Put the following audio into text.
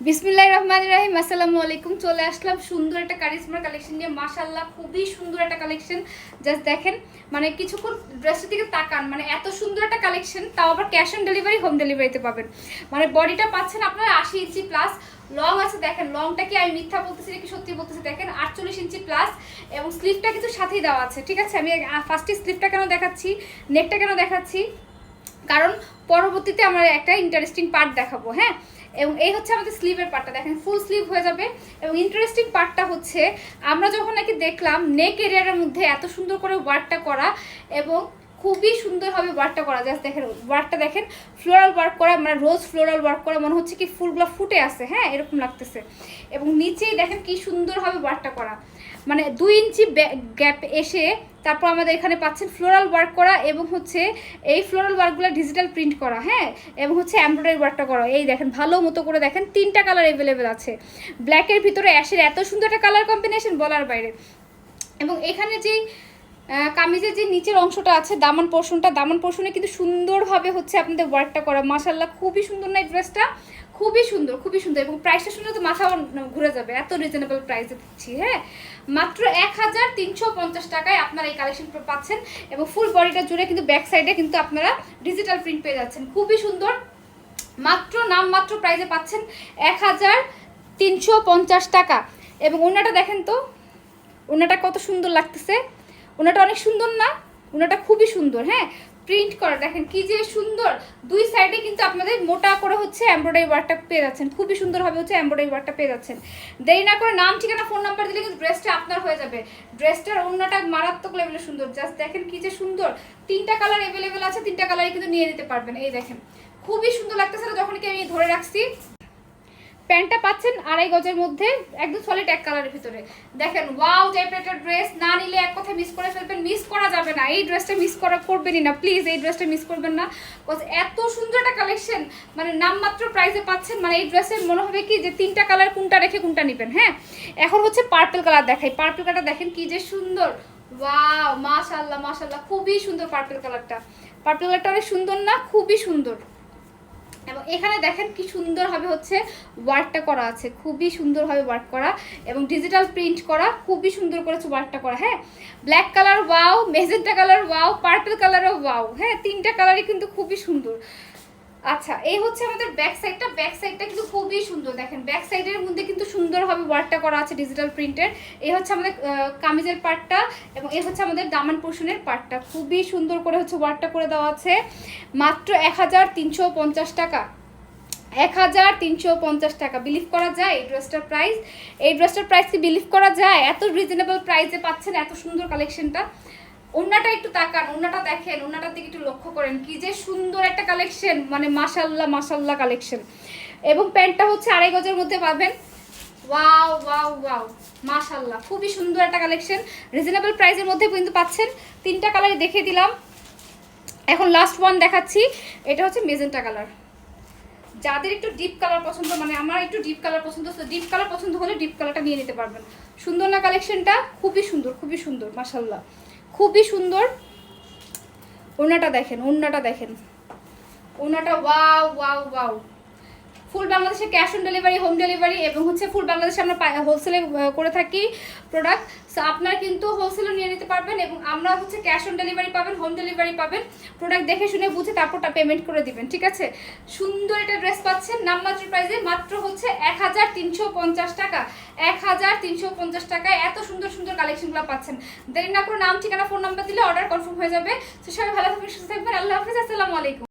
বিসমিল্লাহ রহমান রাহিম, আসসালামু আলাইকুম। চলে আসলাম সুন্দর একটা কারিজমার কালেকশন নিয়ে। মাশাল্লাহ খুবই সুন্দর একটা কালেকশন জাস্ট দেখেন মানে কিছুক্ষণ ড্রেসের দিকে তাকান মানে এত সুন্দর একটা কালেকশন তাও আবার ক্যাশ অন ডেলিভারি হোম ডেলিভারিতে পাবেন। মানে বডিটা পাচ্ছেন আপনারা আশি ইঞ্চি প্লাস লং আছে দেখেন লংটা কি আমি মিথ্যা বলতেছি নাকি সত্যি বলতেছি? দেখেন, আটচল্লিশ ইঞ্চি প্লাস এবং স্লিপটা কিন্তু সাথেই দেওয়া আছে, ঠিক আছে? আমি ফার্স্টে স্লিপটা কেন দেখাচ্ছি? নেকটা কেন দেখাচ্ছি? কারণ পরবর্তীতে আমরা একটা ইন্টারেস্টিং পার্ট দেখাবো হ্যাঁ? এবং এই হচ্ছে আমাদের স্লিভের পার্টটা দেখেন ফুল স্লিভ হয়ে যাবে। এবং ইন্টারেস্টিং পার্টটা হচ্ছে, আমরা যখন নাকি দেখলাম নেক এরিয়ার মধ্যে এত সুন্দর করে ওয়ার্কটা করা এবং খুবই সুন্দরভাবে ওয়ার্কটা করা জাস্ট দেখেন ওয়ার্কটা দেখেন ফ্লোরাল ওয়ার্ক করা মানে রোজ ফ্লোরাল ওয়ার্ক করা, মনে হচ্ছে কি ফুলগুলো ফুটে আছে হ্যাঁ এরকম লাগতেছে। এবং নিচেই দেখেন কি সুন্দরভাবে ওয়ার্কটা করা। মানে দুই ইঞ্চি গ্যাপ এসে তারপর আমাদের এখানে পাচ্ছেন ফ্লোরাল ওয়ার্ক করা এবং হচ্ছে এই ফ্লোরাল ওয়ার্কগুলো ডিজিটাল প্রিন্ট করা হ্যাঁ এবং হচ্ছে এমব্রয়ডারি ওয়ার্কটা করা। এই দেখেন, ভালো মতো করে দেখেন, তিনটা কালার অ্যাভেলেবেল আছে। ব্ল্যাকের ভিতরে অ্যাশের এত সুন্দর একটা কালার কম্বিনেশন বলার বাইরে। এবং এখানে যেই কামিজের যে নিচের অংশটা আছে, দামান পোর্শনটা, দামান পোর্শনে কিন্তু সুন্দরভাবে হচ্ছে আপনাদের ওয়ার্কটা করা। মাসাল্লাহ খুবই সুন্দর না ড্রেসটা খুবই সুন্দর খুবই সুন্দর। এবং প্রাইসটা শুনলে তো মাথা ঘুরে যাবে। এত রিজনেবল প্রাইসে দিচ্ছি হ্যাঁ? মাত্র এক হাজার তিনশো পঞ্চাশ টাকায় আপনারা এই কালেকশন পাচ্ছেন। এবং ফুল বডিটা জুড়ে কিন্তু ব্যাক সাইডে কিন্তু আপনারা ডিজিটাল প্রিন্ট পেয়ে যাচ্ছেন। খুবই সুন্দর। মাত্র নাম, মাত্র প্রাইসে পাচ্ছেন এক হাজার তিনশো পঞ্চাশ টাকা। এবং ওনাটা দেখেন তো ওনাটা কত সুন্দর লাগতেছে। ওনাটা অনেক সুন্দর না? ওনাটা খুবই সুন্দর হ্যাঁ? প্রিন্ট করা, দেখেন কি যে সুন্দর। দুই সাইডে কিন্তু আপনাদের মোটা করে হচ্ছে এমব্রয়ডারি ওয়ার্কটা পেয়ে যাচ্ছেন। খুবই সুন্দরভাবে হচ্ছে এমব্রয়ডারি ওয়ার্কটা পেয়ে যাচ্ছেন। দেরি না করে নাম, ঠিকানা ফোন নাম্বার দিলে কিন্তু ড্রেসটা আপনার হয়ে যাবে। ড্রেসটার অন্যটা মারাত্মক লেভেলে সুন্দর। জাস্ট দেখেন কি যে সুন্দর। তিনটা কালার অ্যাভেলেবেল আছে, তিনটা কালারই কিন্তু নিয়ে নিতে পারবেন। এই দেখেন, খুবই সুন্দর লাগতেছে যখন কি আমি ধরে রাখছি? প্যান্টটা পাচ্ছেন আড়াই গজের মধ্যে, একদম সলিড এক কালারের ভিতরে। দেখেন ওয়াও টাইপের একটা ড্রেস না নিলে এক কথা মিস করে ফেলবেন মিস করা যাবে না। এই ড্রেসটা মিস করা করবেনই না প্লিজ এই ড্রেসটা মিস করবেন না। বিকজ এত সুন্দর একটা কালেকশন মানে নামমাত্র প্রাইসে পাচ্ছেন মানে এই ড্রেসের মনে হবে কি যে তিনটা কালার কোনটা রেখে কোনটা নেবেন হ্যাঁ? এখন হচ্ছে পার্পেল কালার দেখাই। পার্পেল কালারটা দেখেন কি যে সুন্দর। ওয়াও মাশাল্লাহ মাশাল্লাহ খুবই সুন্দর পার্পেল কালারটা পার্পেল কালারটা অনেক সুন্দর না? খুবই সুন্দর। এবং এখানে দেখেন কি সুন্দরভাবে হচ্ছে ওয়ার্কটা করা আছে, খুবই সুন্দরভাবে ওয়ার্ক করা এবং ডিজিটাল প্রিন্ট করা, খুবই সুন্দর করেছে ওয়ার্কটা করা হ্যাঁ? Black colour wow magenta colour wow purple কালারও ওয়াও হ্যাঁ? তিনটা কালারই কিন্তু খুবই সুন্দর। আচ্ছা এই হচ্ছে আমাদের ব্যাক সাইডটা ব্যাক সাইডটা কিন্তু খুবই সুন্দর। দেখেন ব্যাক সাইডের মধ্যে কিন্তু সুন্দরভাবে ওয়ার্কটা করা আছে ডিজিটাল প্রিন্টের এই হচ্ছে আমাদের কামিজের পার্টটা এবং এই হচ্ছে আমাদের দামান পোর্শনের পার্টটা খুবই সুন্দর করে হচ্ছে ওয়ার্কটা করে দেওয়া আছে। মাত্র এক হাজার তিনশো পঞ্চাশ টাকা। এক হাজার তিনশো পঞ্চাশ টাকা। বিলিভ করা যায় এই ড্রেসটার প্রাইস এই ড্রেসটার প্রাইস কি বিলিভ করা যায়? এত রিজনেবল প্রাইসে পাচ্ছেন, এত সুন্দর কালেকশনটা ওনাটা একটু তাকান ওনাটা দেখেন ওনাটার দিকে একটু লক্ষ্য করেন, কি যে সুন্দর একটা কালেকশন মানে মাসাল্লাহ মাসাল্লাহ কালেকশন এবং প্যান্টটা হচ্ছে আড়াই গজের মধ্যে পাবেন। ওয়াও ওয়াও ওয়াও মাশাল্লাহ খুবই সুন্দর একটা কালেকশন রিজনেবল প্রাইসের মধ্যে কিন্তু পাচ্ছেন। তিনটা কালারই দেখিয়ে দিলাম। এখন লাস্ট ওয়ান দেখাচ্ছি। এটা হচ্ছে মেজেন্টা কালার যাদের একটু ডিপ কালার পছন্দ মানে আমার একটু ডিপ কালার পছন্দ ডিপ কালার পছন্দ হলে ডিপ কালারটা নিয়ে নিতে পারবেন। সুন্দর না কালেকশনটা খুবই সুন্দর খুবই সুন্দর মাশাল্লাহ খুবই সুন্দর। ওনাটা দেখেন ওনাটা দেখেন। ওনাটা ওয়াও ওয়াও ওয়াও। ফুল বাংলাদেশে cash on delivery, home delivery এবং হচ্ছে ফুল বাংলাদেশে আমরা হোলসেলে করে থাকি প্রোডাক্ট সো আপনারা কিন্তু হোলসেলে নিয়ে নিতে পারবেন এবং আমরা হচ্ছে ক্যাশ অন ডেলিভারি পাবেন, হোম ডেলিভারি পাবেন। প্রোডাক্ট দেখে শুনে বুঝে তারপরটা পেমেন্ট করে দিবেন, ঠিক আছে? সুন্দর একটা ড্রেস পাচ্ছেন, নামমাত্র প্রাইসে মাত্র হচ্ছে এক হাজার তিনশো পঞ্চাশ টাকা। এক হাজার তিনশো পঞ্চাশ টাকায় এত সুন্দর সুন্দর কালেকশনগুলো পাচ্ছেন। দেরি না করে নাম, ঠিকানা ফোন নাম্বার দিলে অর্ডার কনফার্ম হয়ে যাবে। তো সবাই ভালো থাকবেন, সুস্থ থাকবেন। আল্লাহ হাফিজ, আসসালামু আলাইকুম।